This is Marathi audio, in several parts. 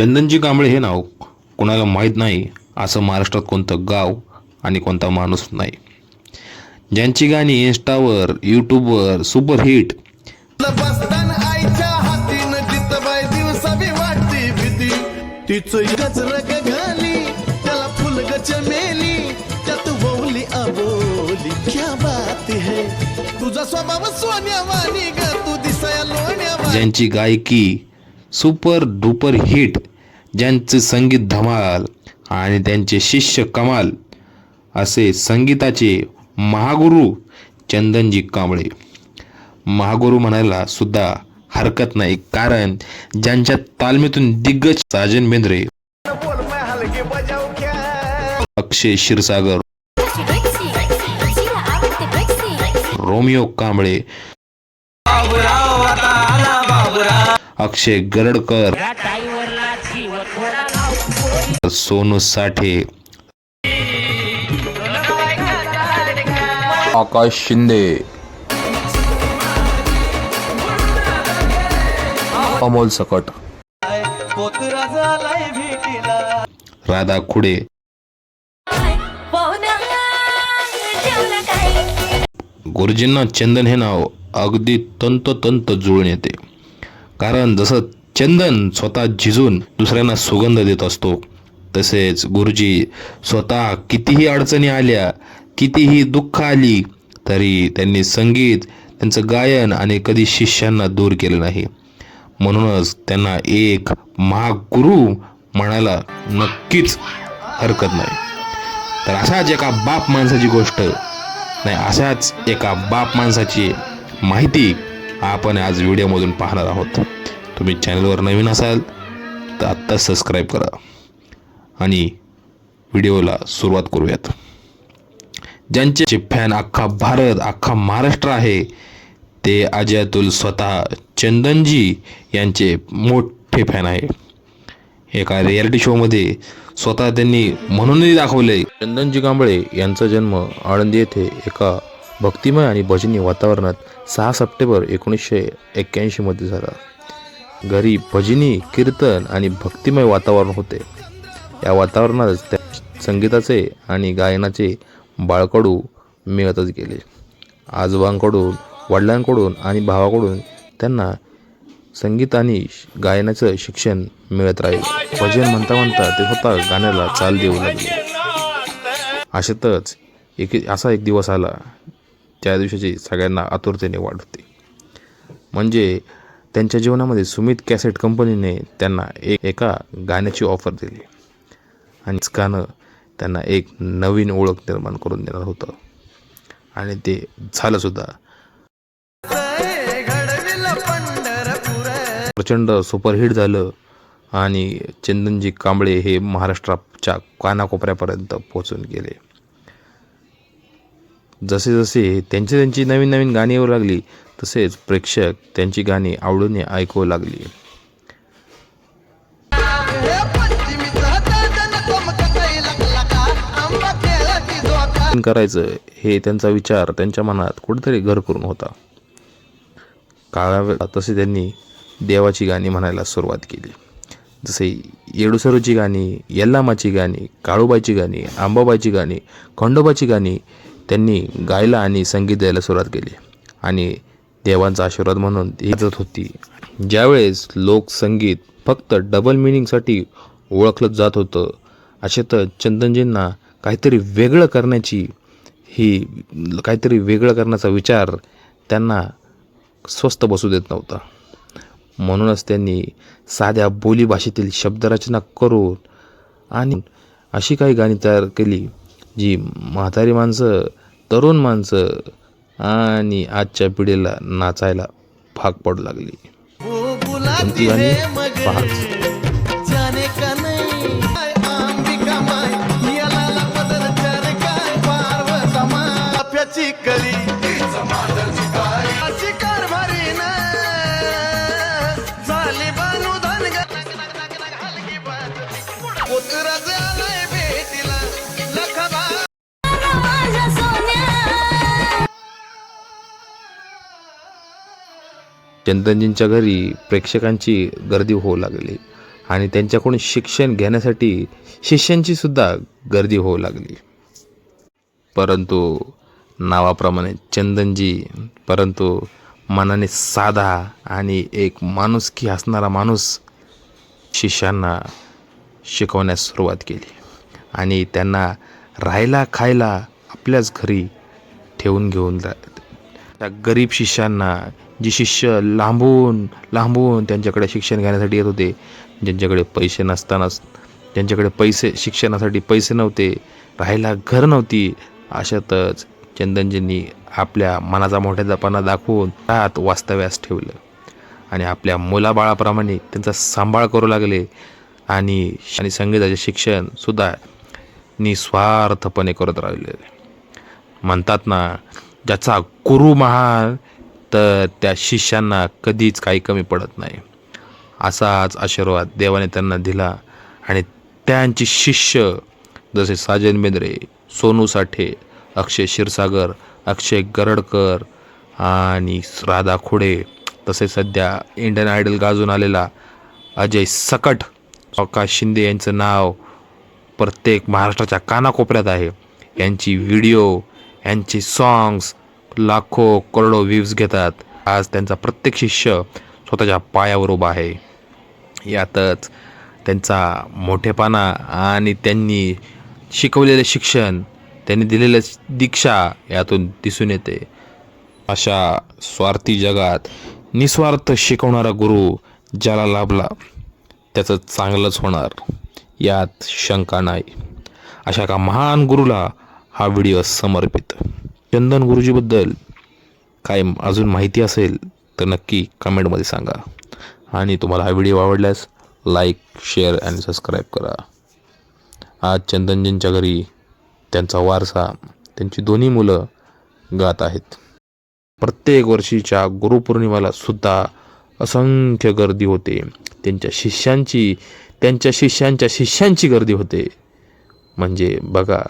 चंदनजी कांबळे हे नाव कोणाला माहीत नाही असं महाराष्ट्रात कोणतं गाव आणि कोणता माणूस नाही. ज्यांची गाणी इन्स्टावर यूट्यूबवर सुपरहिट. ज्यांची गायकी सुपर डुपर हिट ज्यांचे संगीत धमाल आणि त्यांचे शिष्य कमाल असे संगीताचे महागुरु चंदनजी कांबळे. महागुरु म्हणायला सुद्धा हरकत नाही कारण ज्यांच्या तालमीतून दिग्गज साजन बेंद्रे अक्षय क्षीरसागर रोमियो रोमिओ कांबळे अक्षय गरडकर सोनू साठे. आकाश शिंदे. अमोल सकट. राधा खुडे? गुरुजींना चंदन हे नाव अगदी तंतोतंत जुळून येते. कारण जसं चंदन स्वतः झिजून दुसऱ्यांना सुगंध देत असतो तसेच गुरुजी स्वतः कितीही अडचणी आल्या कितीही दुःख आली तरी त्यांनी संगीत त्यांचं गायन आणि कधी शिष्यांना दूर केलं नाही. म्हणूनच त्यांना एक महागुरु म्हणायला नक्कीच हरकत नाही. तर अशाच एका बाप माणसाची गोष्ट नाही अशाच एका बाप माणसाची माहिती आपण आज व्हिडिओमधून पाहणार आहोत. तुम्ही चॅनलवर नवीन असाल तर आत्ता सबस्क्राईब करा. आणि व्हिडिओला सुरुवात करूयात. ज्यांचे फॅन अख्खा भारत अख्खा महाराष्ट्र आहे ते अजय अतुल स्वतः चंदनजी यांचे मोठे फॅन आहे. एका रियालिटी शोमध्ये स्वतः त्यांनी म्हणूनही दाखवले. चंदनजी कांबळे यांचा जन्म आळंदी येथे एका भक्तिमय आणि भजनी वातावरणात सहा सप्टेंबर एकोणीसशे एक्क्याऐंशीमध्ये झाला. घरी भजनी कीर्तन आणि भक्तिमय वातावरण होते. या वातावरणातच त्या संगीताचे आणि गायनाचे बाळकडू मिळतच गेले. आजोबांकडून वडिलांकडून आणि भावाकडून त्यांना संगीत आणि गायनाचं शिक्षण मिळत राहील. भजन म्हणता म्हणता ते स्वतः गाण्याला चाल देऊ लागले. अशातच एक असा एक दिवस आला त्या दिवसाची सगळ्यांना आतुरतेने वाढ होती. म्हणजे त्यांच्या जीवनामध्ये सुमित कॅसेट कंपनीने त्यांना एक एका गाण्याची ऑफर दिली. आणि इचकानं गाणं त्यांना एक नवीन ओळख निर्माण करून देणार होतं. आणि ते झालं सुद्धा प्रचंड सुपरहिट झालं आणि चंदनजी कांबळे हे महाराष्ट्राच्या कानाकोपऱ्यापर्यंत पोहोचून गेले. जसे जसे त्यांची त्यांची नवीन नवीन गाणी येऊ लागली तसेच प्रेक्षक त्यांची गाणी आवडीने ऐकू लागली. करायचं हे त्यांचा विचार त्यांच्या मनात कुठेतरी घर करून होता. काळावेळा तसे त्यांनी देवाची गाणी म्हणायला सुरुवात केली. जसे येडुसरूची गाणी यल्लामाची गाणी काळूबाईची गाणी आंबाबाईची गाणी खंडोबाची गाणी त्यांनी गायला आणि संगीत द्यायला सुरुवात केली. आणि देवांचा आशीर्वाद म्हणून ती होती. ज्यावेळेस लोकसंगीत फक्त डबल मिनिंगसाठी ओळखलं जात होतं असे तर चंदनजींना काहीतरी वेगळं करण्याची ही काहीतरी वेगळं करण्याचा विचार त्यांना स्वस्त बसू देत नव्हता. म्हणूनच त्यांनी साध्या बोलीभाषेतील शब्दरचना करून आणि अशी काही गाणी तयार केली जी म्हातारी माणसं तरुण माणसं आणि आजच्या पिढीला नाचायला भाग पडू लागली. गाणी? चंदनजींच्या घरी प्रेक्षकांची गर्दी होऊ लागली आणि त्यांच्याकडून शिक्षण घेण्यासाठी शिष्यांची सुद्धा गर्दी होऊ लागली. परंतु नावाप्रमाणे चंदनजी परंतु मनाने साधा आणि एक माणुसकी असणारा माणूस शिष्यांना शिकवण्यास सुरुवात केली आणि त्यांना राहायला खायला आपल्याच घरी ठेवून घेऊन जात त्या गरीब शिष्यांना जी शिष्य लांबून लांबून त्यांच्याकडे शिक्षण घेण्यासाठी येत होते ज्यांच्याकडे पैसे नसतानाच ज्यांच्याकडे पैसे शिक्षणासाठी पैसे नव्हते राहायला घर नव्हती अशातच चंदनजींनी आपल्या मनाचा मोठेपणा दाखवून त्यात वास्तव्यास ठेवलं. आणि आपल्या मुलाबाळाप्रमाणे त्यांचा सांभाळ करू लागले आणि आणि संगीताचे शिक्षणसुद्धा निस्वार्थपणे करत राहिले. म्हणतात ना ज्याचा गुरु महान तर त्या शिष्यांना कधीच काही कमी पडत नाही. असाच आशीर्वाद देवाने त्यांना दिला आणि त्यांचे शिष्य जसे साजन बेंद्रे सोनू साठे अक्षय क्षीरसागर अक्षय गरडकर आणि राधा खुडे तसे सध्या इंडियन आयडल गाजून आलेला अजय सकट आकाश शिंदे यांचं नाव प्रत्येक महाराष्ट्राच्या कानाकोपऱ्यात आहे. यांची व्हिडिओ यांची सॉंग्स लाखो करोडो व्ह्यूज घेतात. आज त्यांचा प्रत्येक शिष्य स्वतःच्या पायावर उभा आहे. यातच त्यांचा मोठेपणा आणि त्यांनी शिकवलेले शिक्षण त्यांनी दिलेल्या दीक्षा यातून दिसून येते. अशा स्वार्थी जगात निस्वार्थ शिकवणारा गुरु ज्याला लाभला त्याचं चांगलंच होणार यात शंका नाही. अशा का महान गुरुला हा व्हिडिओ समर्पित. चंदन गुरुजीबद्दल काय अजून माहिती असेल तर नक्की कमेंटमध्ये सांगा. आणि तुम्हाला हा व्हिडिओ आवडल्यास लाईक शेअर आणि सबस्क्राईब करा. आज चंदनजींच्या घरी त्यांचा वारसा त्यांची दोन्ही मुलं गात आहेत. प्रत्येक वर्षीच्या गुरुपौर्णिमेला सुद्धा असंख्य गर्दी होते. त्यांच्या शिष्यांची त्यांच्या शिष्यांच्या शिष्यांची गर्दी होते. म्हणजे बघा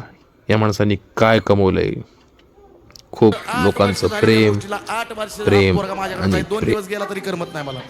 या माणसांनी काय कमवलं आहे खूप लोकांचं प्रेम प्रेम आणि गेला तरी करमत नाही मला.